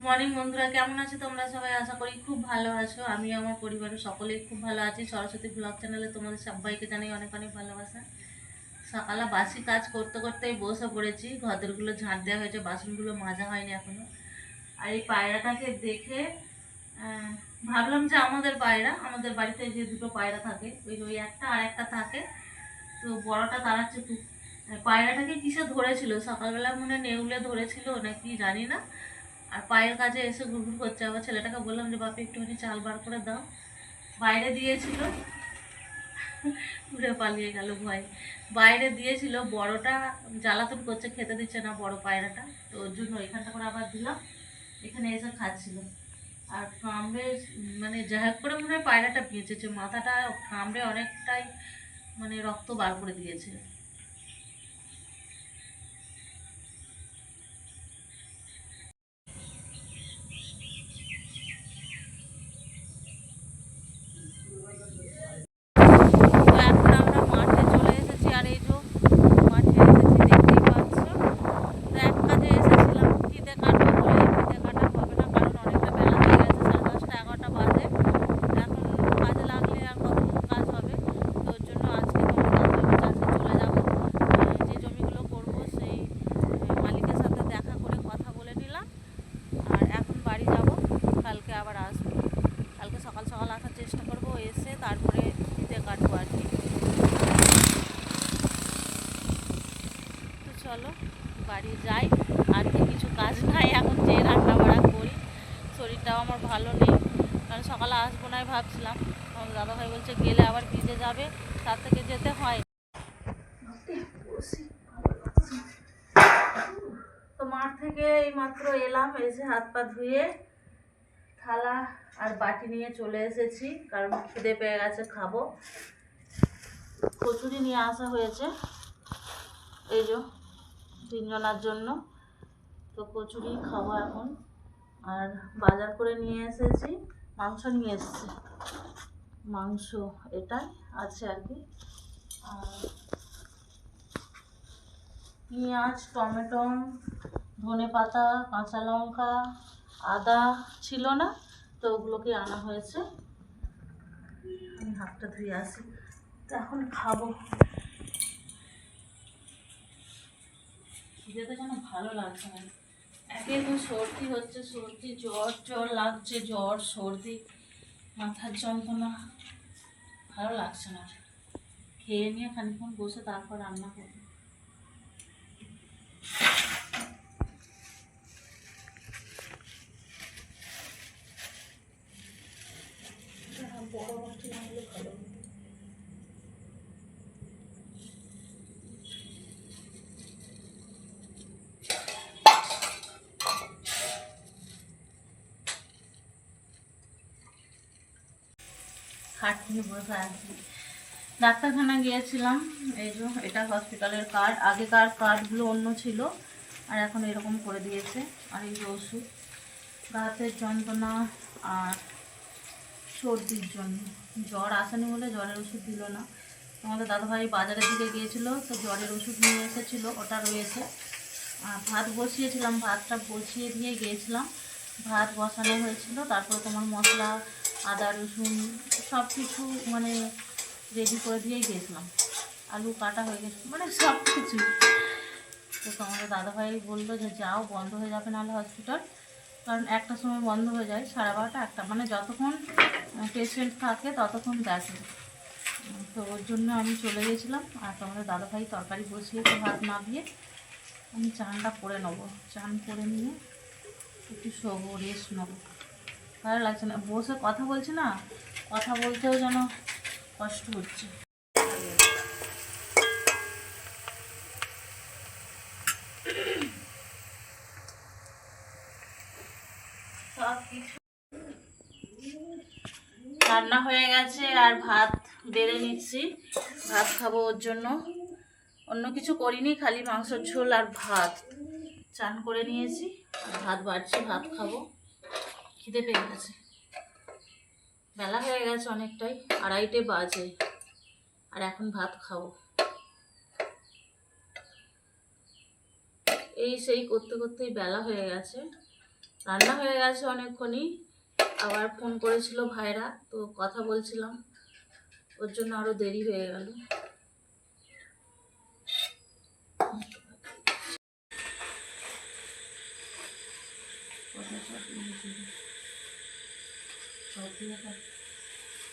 Morning বন্ধুরা, কেমন আছো তোমরা সবাই? আশা করি খুব ভালো আছো। আমি আমার পরিবারের সকলেই খুব ভালো আছি। সরস্বতী ব্লগ চ্যানেলে তোমাদের সবাইকে জানাই অনেক অনেক ভালোবাসা। সকালে বাসি কাজ করতে করতেই বসে পড়েছি। ঘরদরগুলো ঝাঁট দেওয়া হয়েছে, বাসনগুলো মাজা হয়নি এখনও। আর এই পায়রাটাকে দেখে ভাবলাম যে আমাদের পায়রা, আমাদের বাড়িতে যে দুটো পায়রা থাকে, ওই ওই একটা আর একটা থাকে। তো বড়টা তাড়াচ্ছে পায়রাটাকে কিসে ধরেছিল? সকালবেলা মনে নেউলে ধরেছিল, নাকি জানি না। আর পায়ের কাছে এসে ঘুরঘুর করছে। আবার ছেলেটাকে বললাম যে, বাপি, একটুখানি চাল বার করে দাও। বাইরে দিয়েছিল। উড়ে পালিয়ে গেল ভয়। বাইরে দিয়েছিল, বড়টা জ্বালাতন করছে, খেতে দিচ্ছে না বড় পায়রাটা। তো ওর জন্য এখানটা করে আবার দিলাম। এখানে এসে খাচ্ছিল। আর কামড়ে মানে যাই হোক করে মনে হয় পায়রাটা বেঁচেছে মাথাটা কামড়ে অনেকটাই মানে রক্ত বার করে দিয়েছে তো এখন আমরা মাঠে চলে এসেছি আর এই যে মাঠে এসেছি দেখতেই পাচ্ছ তো এক কাজে এসেছিলাম ফিতে কাটবো বলে ফিতে কাটা হবে না কারণ অনেকটা বেলা হয়ে গেছে সাড়ে দশটা এগারোটা বাজে এখন কাজে লাগলে আর কতক্ষণ কাজ হবে তো ওর জন্য আজকে তোমার কাছে চলে যাব আহ, যে জমিগুলো করব সেই আহ, মালিকের সাথে দেখা করে কথা বলে নিলাম আর এখন বাড়ি যাব কালকে আবার আসব কালকে সকাল সকাল আসার চেষ্টা করব, এসে তারপরে ফিতে কাটবো আর কি। তো চলো, বাড়ি যাই, আর কি কিছু কাজ নাই, এখন যে রান্না বাড়া করি, শরীরটাও আমার ভালো নেই, কারণ সকালে আসব নাই ভাবছিলাম। আমার দাদাভাই বলছে, গেলে আবার ভিজে যাবে, তার থেকে যেতে হয়। তো মাঠ থেকে এই মাত্র এলাম, এসে হাত পা ধুয়ে থালা আর বাটি নিয়ে চলে এসেছি, কারণ খিদে পেয়ে গেছে, খাব। কচুরি নিয়ে আসা হয়েছে, এই যে তিনজনার জন্য। তো কচুরি খাব এখন। আর বাজার করে নিয়ে এসেছি, মাংস নিয়ে এসেছি। মাংস এটাই আছে আর কি। আর পেঁয়াজ, টমেটো ধনে পাতা কাঁচা লঙ্কা আদা ছিল না, তো ওগুলোকে আনা হয়েছে। আমি হাতটা ধুয়ে আসি। এখন খাব। খিদে তো যেন ভালো লাগছে না। একে তো সর্দি হচ্ছে, সর্দি, জ্বর জ্বর লাগছে, জ্বর, সর্দি, মাথার যন্ত্রণা। ভালো লাগছে না। খেয়ে নিয়ে খানিক্ষণ বসে তারপর রান্না করব। খাট বসে আছি। ডাক্তারখানা গিয়েছিলাম, এই যে এটা হসপিটালের কার্ড আগেকার কার্ডগুলো অন্য ছিল, আর এখন এরকম করে দিয়েছে। আর এই যে ওষুধ গাছের যন্ত্রণা আর সর্দির জন্য। জ্বর আসেনি বলে জ্বরের ওষুধ দিল না। আমাদের দাদাভাই বাজারের দিকে গিয়েছিল, তো জ্বরের ওষুধ নিয়ে এসেছিল, ওটা রয়েছে। আর ভাত বসিয়েছিলাম, ভাতটা বসিয়ে দিয়ে গিয়েছিলাম। ভাত বসানো হয়েছিল, তারপর তোমার মশলা আদা, রসুন সব কিছু মানে রেডি করে দিয়েই গেছিলাম আলু কাটা হয়ে গেছে মানে সব কিছু তো তোমাদের দাদাভাই বলল যে, যাও, বন্ধ হয়ে যাবে নাহলে হসপিটাল কারণ একটা সময় বন্ধ হয়ে যায়, সাড়ে বারোটা একটা মানে যতক্ষণ পেশেন্ট থাকে ততক্ষণ দেখে। তো ওর জন্য আমি চলে গেছিলাম, আর তোমাদের দাদাভাই তরকারি বসিয়েছে ভাত না দিয়ে আমি চানটা করে নেব। চান করে নিয়ে একটু শোবো রেস্ট নেব। ভালো লাগছে না। বসে কথা বলছে না, কথা বলতেও যেন কষ্ট হচ্ছে। রান্না হয়ে গেছে আর ভাত বেড়ে নিচ্ছি। ভাত খাব ওর জন্য। অন্য কিছু করিনি, খালি মাংসের ঝোল আর ভাত। চান করে নিয়েছি। ভাত বাড়ছি, ভাত খাব। খিদে পেয়ে গেছে। বেলা হয়ে গেছে অনেকটাই, আড়াইটে বাজে, আর এখন ভাত খাব। এই সেই করতে করতেই বেলা হয়ে গেছে। রান্না হয়ে গেছে অনেকক্ষণই। আবার ফোন করেছিল ভাইরা, তো কথা বলছিলাম। ওর জন্য আরও দেরি হয়ে গেল।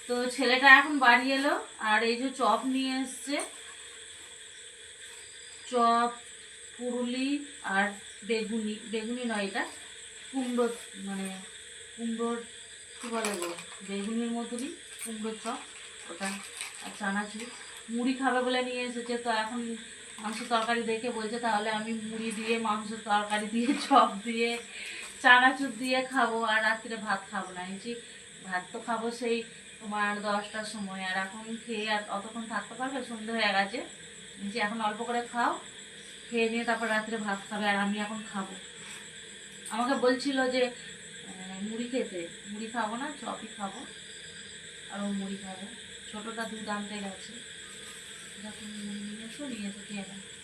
তো ছেলেটা এখন বাড়ি এলো, আর এই যে চপ নিয়ে এসছে। চপ, পুরুলি আর বেগুনি। বেগুনি নয় এটা, কুমড়ো মানে কুমড়োর কী বলে গো? বেগুনির মতনই কুমড়োর চপ, ওটা, আর চানাচুর। মুড়ি খাবে বলে নিয়ে এসেছে, তো এখন মাংস তরকারি দেখে বলছে, তাহলে আমি মুড়ি দিয়ে, মাংস তরকারি দিয়ে, চপ দিয়ে, চানাচুর দিয়ে খাব, আর রাত্রে ভাত খাব না। এই ভাত তো খাব সেই তোমার দশটার সময়। আর এখন খেয়ে আর অতক্ষণ থাকতে পারবে, সন্ধে হয়ে গেছে। যে এখন অল্প করে খাও, খেয়ে নিয়ে তারপর রাত্রে ভাত খাবে আর আমি এখন খাব। আমাকে বলছিল যে মুড়ি খেতে। মুড়ি খাব না, চপই খাব। আর ও মুড়ি খাবে। ছোটোটা দুধ আনতে গেছে। যখন মুড়ি নিয়ে এসো, নিয়ে এসে খেয়ে নাও।